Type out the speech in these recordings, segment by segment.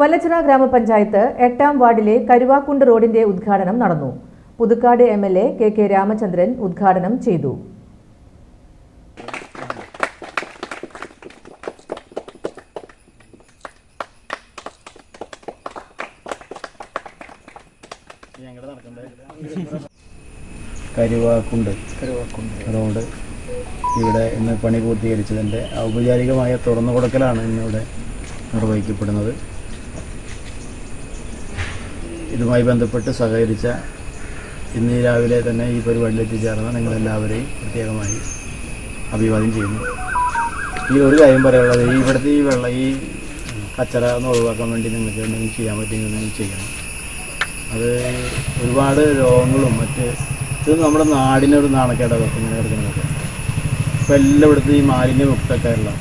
വല്ലച്ചിറ ഗ്രാമപഞ്ചായത്ത് എട്ടാം വാർഡിലെ കരുവാക്കുണ്ട് റോഡിന്റെ ഉദ്ഘാടനം നടന്നു. Puthukkad M L A K K Ramachandran ഉദ്ഘാടനം ചെയ്തു. കരുവാക്കുണ്ട് റോഡ് ഇവിടെ ഇന്ന് പണി പൂർത്തീകരിച്ചതിന്റെ ഔപചാരികമായ തുറന്നു കൊടുക്കലാണ് ഇന്നിവിടെ നിർവഹിക്കപ്പെടുന്നത്. ഇതുമായി ബന്ധപ്പെട്ട് സഹകരിച്ച ഇന്ന് രാവിലെ തന്നെ ഈ പരിപാടിയിൽ എത്തിച്ചേർന്ന നിങ്ങളെല്ലാവരെയും പ്രത്യേകമായി അഭിവാദ്യം ചെയ്യുന്നു. ഈ ഒരു കാര്യം പറയാനുള്ളത് ഈ ഇവിടുത്തെ ഈ വെള്ളം ഈ കച്ചറ ഒന്ന് ഒഴിവാക്കാൻ വേണ്ടി നിങ്ങൾക്ക് എന്തെങ്കിലും ചെയ്യാൻ പറ്റുമെങ്കിൽ നിങ്ങൾ ചെയ്യണം. അത് ഒരുപാട് രോഗങ്ങളും മറ്റ് ഇത് നമ്മുടെ നാടിനൊരു നാണക്കേടാണ് ഇങ്ങനെ കിടക്കുന്നതൊക്കെ എല്ലാം എല്ലായിടത്തും ഈ മാലിന്യമുക്ത കേരളം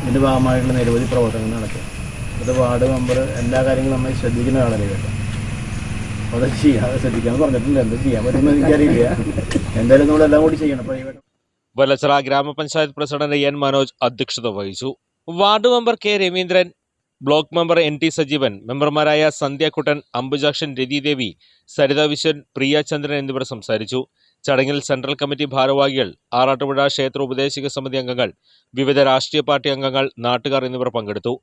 ഇതിന്റെ ഭാഗമായിട്ടുള്ള നിരവധി പ്രവർത്തനങ്ങൾ നടക്കുക അത് വാർഡ് മെമ്പർ എല്ലാ കാര്യങ്ങളും നമ്മൾ ശ്രദ്ധിക്കുന്ന ആളല്ലേ കേട്ടോ അപ്പോൾ അത് ചെയ്യാതെ ശ്രദ്ധിക്കാമെന്ന് പറഞ്ഞിട്ടുണ്ട്. എന്താ ചെയ്യാൻ പറ്റുമെന്ന് എനിക്കറിയില്ല. എന്തായാലും നമ്മൾ എല്ലാം കൂടി ചെയ്യണം. വലച്ചിറ ഗ്രാമപഞ്ചായത്ത് പ്രസിഡന്റ് എൻ മനോജ് അധ്യക്ഷത വഹിച്ചു. Ward member K Raveendran block member N T Sajeevan മെമ്പർമാരായ സന്ധ്യാക്കുട്ടൻ അംബുജാക്ഷൻ രതിദേവി സരിത വിശ്വൻ പ്രിയ ചന്ദ്രൻ എന്നിവർ സംസാരിച്ചു. ചടങ്ങിൽ സെൻട്രൽ കമ്മിറ്റി ഭാരവാഹികൾ ആറാട്ടുപുഴ ക്ഷേത്ര ഉപദേശക സമിതി അംഗങ്ങൾ വിവിധ രാഷ്ട്രീയ പാർട്ടി അംഗങ്ങൾ നാട്ടുകാർ എന്നിവർ പങ്കെടുത്തു.